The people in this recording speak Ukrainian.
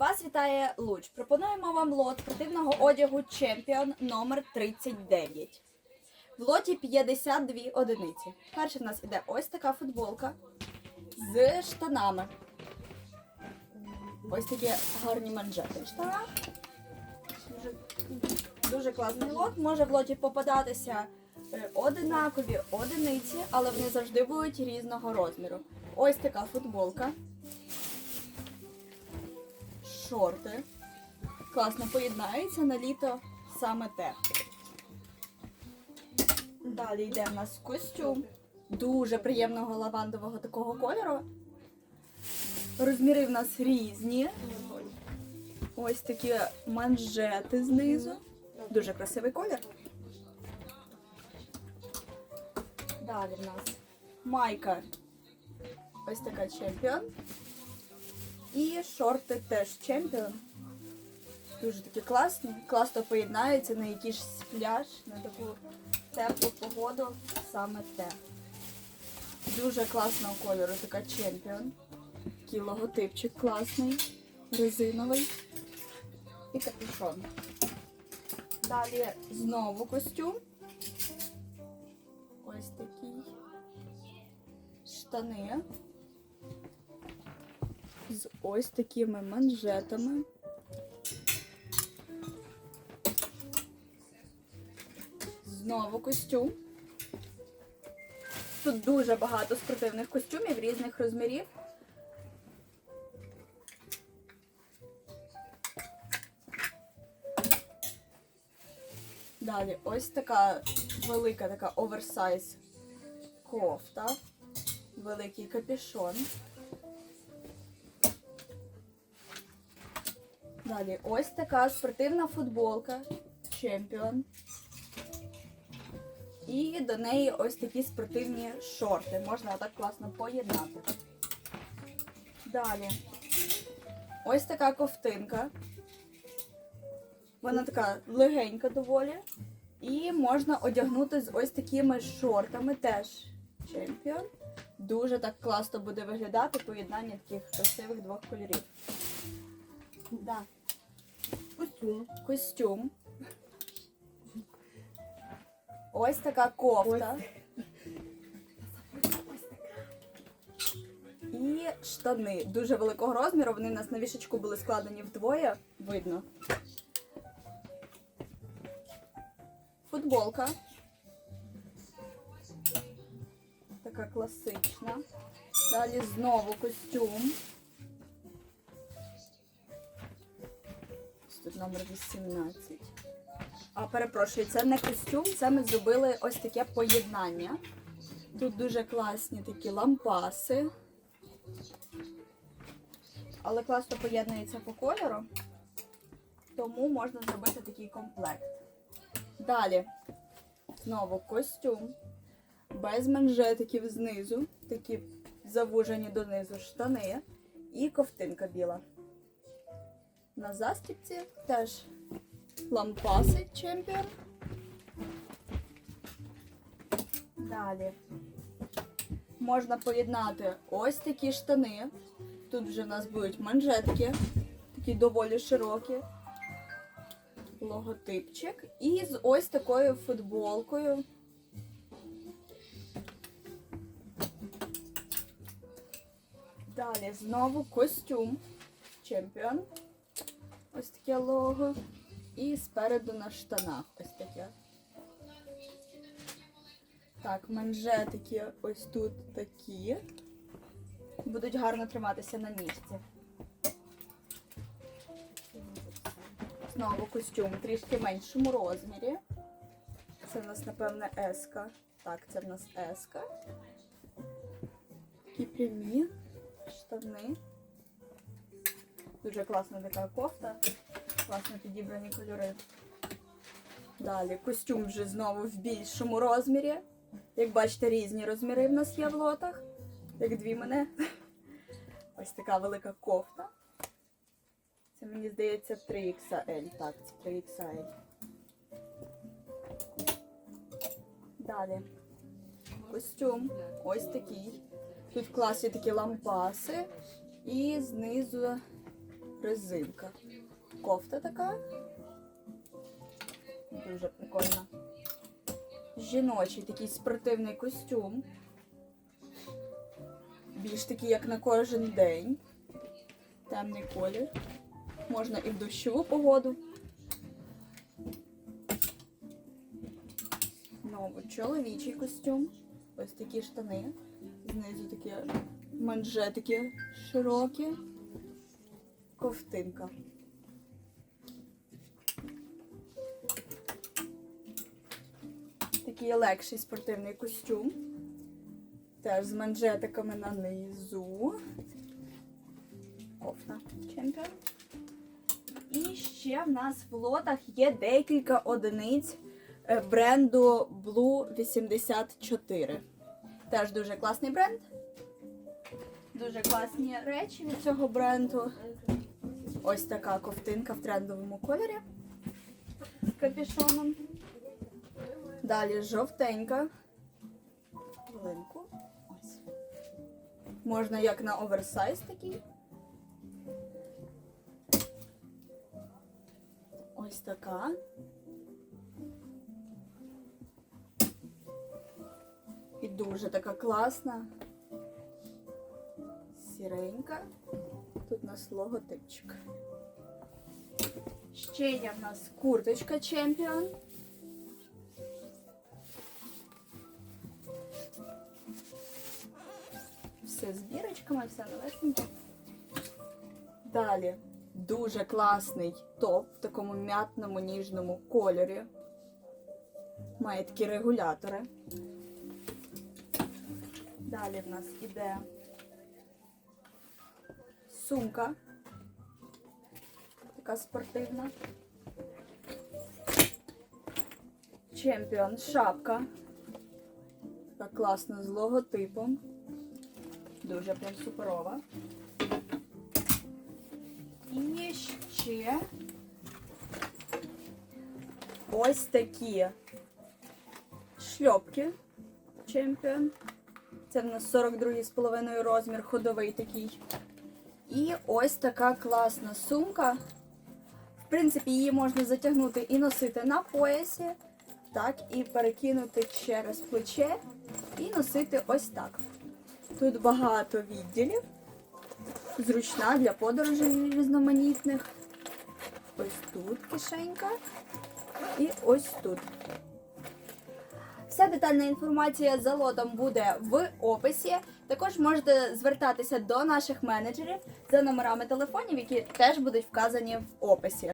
Вас вітає Луч. Пропонуємо вам лот спортивного одягу Champion номер 39. В лоті 52 одиниці. Перше в нас іде ось така футболка з штанами. Ось такі гарні манжети в штанах. Дуже, дуже класний лот. Може в лоті попадатися е, одинакові одиниці, але вони завжди будуть різного розміру. Ось така футболка. Шорти. Класно поєднаються на літо саме те. Далі йде в нас костюм дуже приємного лавандового такого кольору. Розміри в нас різні. Ось такі манжети знизу. Дуже красивий колір. Далі в нас майка. Ось така чемпіон. І шорти теж чемпіон. Дуже такі класні. Класно поєднаються на якийсь пляж, на таку теплу погоду. Саме те. Дуже класного кольору така чемпіон. Такий логотипчик класний, резиновий. І капюшон. Далі знову костюм. Ось такий. Штани. З ось такими манжетами. Знову костюм. Тут дуже багато спортивних костюмів різних розмірів. Далі ось така велика така оверсайз кофта, великий капюшон. Далі ось така спортивна футболка Champion. І до неї ось такі спортивні шорти. Можна отак класно поєднати. Далі. Ось така ковтинка. Вона така легенька доволі. І можна одягнути з ось такими шортами теж Champion. Дуже так класно буде виглядати поєднання таких красивих двох кольорів. Да. Костюм. Костюм. Ось така кофта. І штани дуже великого розміру. Вони у нас на вішечку були складені вдвоє. Видно. Футболка. Така класична. Далі знову костюм. Тут номер 18. А перепрошую, це не костюм, це ми зробили ось таке поєднання. Тут дуже класні такі лампаси. Але класно поєднується по кольору. Тому можна зробити такий комплект. Далі знову костюм. Без манжетиків знизу. Такі завужені донизу штани. І ковтинка біла. На застіпці теж лампаси Champion. Далі можна поєднати ось такі штани. Тут вже в нас будуть манжетки, такі доволі широкі. Логотипчик. І з ось такою футболкою. Далі знову костюм Champion. Ось таке лого. І спереду на штанах ось таке. Так, манжетики ось тут такі. Будуть гарно триматися на місці. Знову костюм трішки меншому розмірі. Це в нас, напевне, еска. Так, це в нас еска. Такі прямі штани. Дуже класна така кофта. Класно підібрані кольори. Далі костюм вже знову в більшому розмірі. Як бачите, різні розміри в нас є в лотах. Як дві мене. Ось така велика кофта. Це мені здається 3XL. Так, це 3XL. Далі. Костюм. Ось такий. Тут в класі такі лампаси. І знизу резинка. Кофта така. Дуже прикольна. Жіночий такий спортивний костюм. Більш такий, як на кожен день. Темний колір. Можна і в дощову погоду. Знову чоловічий костюм. Ось такі штани. Знизу такі манжетики широкі. Ковтинка. Такий легший спортивний костюм. Теж з манжетиками на низу. Кофта чемпіон. І ще в нас в лотах є декілька одиниць е, бренду Blue 84. Теж дуже класний бренд. Дуже класні речі від цього бренду. Ось така ковтинка в трендовому кольорі з капюшоном. Далі жовтенька. Хвилинку. Ось. Можна як на оверсайз такий. Ось така. І дуже така класна. Сіренька. Тут у нас логотипчик. Ще є в нас курточка Champion. Все з бірочками, все новесеньке. Далі дуже класний топ в такому м'ятному ніжному кольорі. Має такі регулятори. Далі в нас іде сумка. Така спортивна. Чемпіон шапка. Така класна з логотипом. Дуже прям суперова. І ще ось такі шльопки Чемпіон. Це в нас 42,5 розмір, ходовий такий. І ось така класна сумка. В принципі, її можна затягнути і носити на поясі, так, і перекинути через плече і носити ось так. Тут багато відділів. Зручна для подорожей різноманітних. Ось тут кишенька. І ось тут. Вся детальна інформація за лотом буде в описі. Також можете звертатися до наших менеджерів за номерами телефонів, які теж будуть вказані в описі.